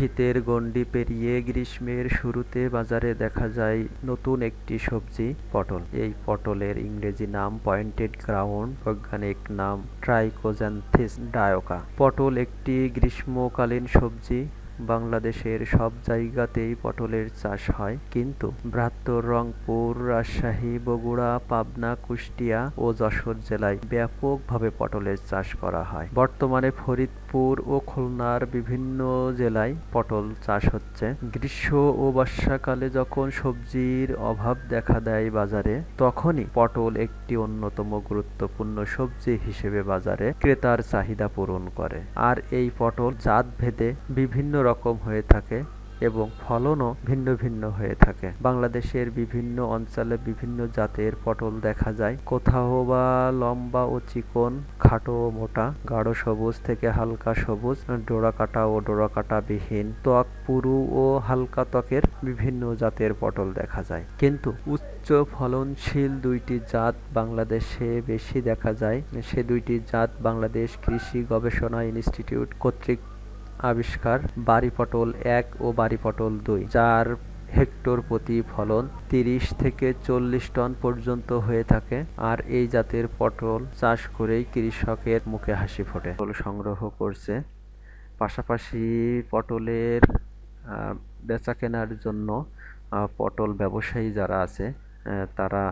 শীতের গণ্ডি পেরিয়ে গ্রীষ্মের শুরুতে বাজারে দেখা যায় নতুন একটি সবজি, পটল। এই পটলের ইংরেজি নাম পয়েন্টেড গ্রাউন্ড, বৈজ্ঞানিক নাম ট্রাইকোজ্যান্থিস ডায়োকা। পটল একটি গ্রীষ্মকালীন সবজি বাংলাদেশের সব জায়গাতেই পটলের চাষ হয়। কিন্তু বৃহত্তর রংপুর, রাজশাহী, বগুড়া, পাবনা, কুষ্টিয়া ও যশোর জেলায় ব্যাপকভাবে পটলের চাষ করা হয়। বর্তমানে ফরিদপুর ও খুলনার বিভিন্ন জেলায় পটল চাষ হচ্ছে। গ্রীষ্ম ও বর্ষাকালে যখন সবজির অভাব দেখা দেয় বাজারে, তখনই পটল একটি অন্যতম গুরুত্বপূর্ণ সবজি হিসেবে বাজারে ক্রেতার চাহিদা পূরণ করে। আর এই পটল জাত ভেদে বিভিন্ন রকম হয়ে থাকে এবং ফলনও ভিন্ন ভিন্ন হয়ে থাকে। বাংলাদেশের বিভিন্ন অঞ্চলে বিভিন্ন জাতের পটল দেখা যায়। কোথাও বা লম্বা ও চিকন, খাটো ও মোটা, গাঢ় সবুজ থেকে হালকা সবুজ, ডোরাকাটা ও ডোরাকাটা বিহীন ত্বক পুরু ও হালকা ত্বকের বিভিন্ন জাতের পটল দেখা যায়। কিন্তু উচ্চ ফলনশীল দুইটি জাত বাংলাদেশে বেশি দেখা যায়। সে দুইটি জাত বাংলাদেশ কৃষি গবেষণা ইনস্টিটিউট কর্তৃক আবিষ্কার বাড়ি পটল এক ও বাড়ি পটল দুই যার হেক্টর প্রতি ফলন তিরিশ থেকে চল্লিশ টন পর্যন্ত হয়ে থাকে আর এই জাতের পটল চাষ করেই কৃষকের মুখে হাসি ফোটে। পটল সংগ্রহ করছে পাশাপাশি পটলের বেচা কেনার জন্য পটল ব্যবসায়ী যারা আছে তারা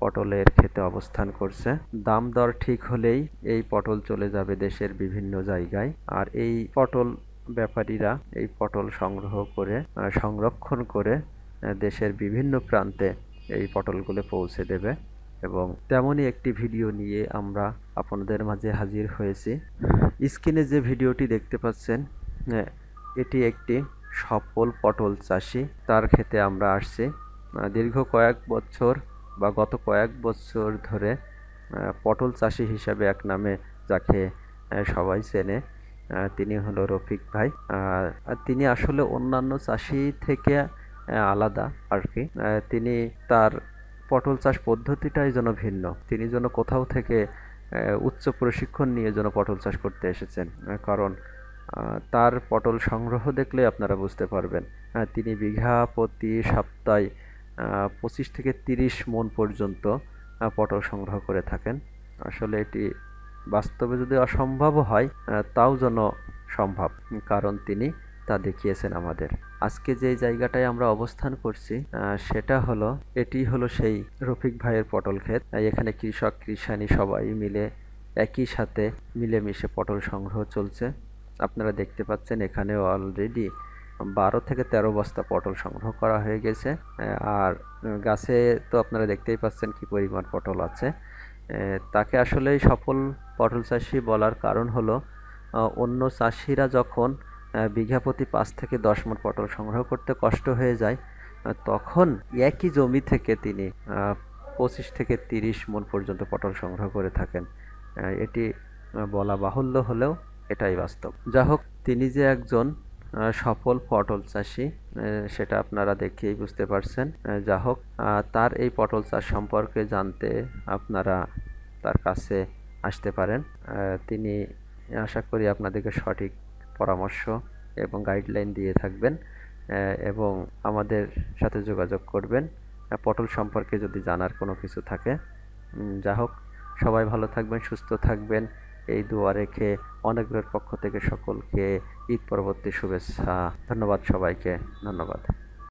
পটলের ক্ষেতে অবস্থান করছে। দাম দর ঠিক হলেই এই পটল চলে যাবে দেশের বিভিন্ন জায়গায়। আর এই পটল ব্যাপারীরা এই পটল সংগ্রহ করে সংরক্ষণ করে দেশের বিভিন্ন প্রান্তে এই পটলগুলো পৌঁছে দেবে। এবং তেমনই একটি ভিডিও নিয়ে আমরা আপনাদের মাঝে হাজির হয়েছি। স্ক্রিনে যে ভিডিওটি দেখতে পাচ্ছেন এটি একটি সফল পটল চাষি। তার ক্ষেতে আমরা আসছি। দীর্ঘ কয়েক বছর বা গত কয়েক বছর ধরে পটল চাষি হিসাবে এক নামে যাকে সবাই চেনে। তিনি হলো রফিক ভাই। আর তিনি আসলে অন্যান্য চাষি থেকে আলাদা আর কি। তিনি তার পটল চাষ পদ্ধতিটাই যেন ভিন্ন। তিনি যেন কোথাও থেকে উচ্চ প্রশিক্ষণ নিয়ে যেন পটল চাষ করতে এসেছেন। কারণ তার পটল সংগ্রহ দেখলে আপনারা বুঝতে পারবেন। তিনি বিঘা প্রতি সপ্তাহে পঁচিশ থেকে তিরিশ মন পর্যন্ত পটল সংগ্রহ করে থাকেন। আসলে এটি বাস্তবে যদি অসম্ভব হয় তাও যেন সম্ভব। কারণ তিনি তা দেখিয়েছেন আমাদের। আজকে যে জায়গাটায় আমরা অবস্থান করছি সেটা হলো, এটি হলো সেই রফিক ভাইয়ের পটল ক্ষেত। এখানে কৃষক, কৃষানি সবাই মিলে একই সাথে মিলেমিশে পটল সংগ্রহ চলছে। আপনারা দেখতে পাচ্ছেন এখানে অলরেডি বারো থেকে তেরো বস্তা পটল সংগ্রহ করা হয়ে গেছে। আর গাছে তো আপনারা দেখতেই পাচ্ছেন কি পরিমাণ পটল আছে। তাকে আসলেই সফল পটল চাষি বলার কারণ হলো অন্য চাষিরা যখন আহ, বিঘা প্রতি পাঁচ থেকে দশ মণ পটল সংগ্রহ করতে কষ্ট হয়ে যায় তখন একই জমি থেকে তিনি পঁচিশ থেকে তিরিশ মণ পর্যন্ত পটল সংগ্রহ করে থাকেন। এটি বলা বাহুল্য হলেও এটাই বাস্তব। যা হোক তিনি যে একজন সফল পটল চাষি সেটা আপনারা দেখেই বুঝতে পারছেন। যা হোক তার এই পটল চাষ সম্পর্কে জানতে আপনারা তার কাছে আসতে পারেন। তিনি আশা করি আপনাদেরকে সঠিক পরামর্শ এবং গাইডলাইন দিয়ে থাকবেন এবং আমাদের সাথে যোগাযোগ করবেন। পটল সম্পর্কে যদি জানার কোনো কিছু থাকে যা হোক, সবাই ভালো থাকবেন, সুস্থ থাকবেন। এই দোয়া রেখে অনেকের পক্ষ থেকে সকলকে ঈদ পরবর্তী শুভেচ্ছা। ধন্যবাদ সবাইকে। ধন্যবাদ।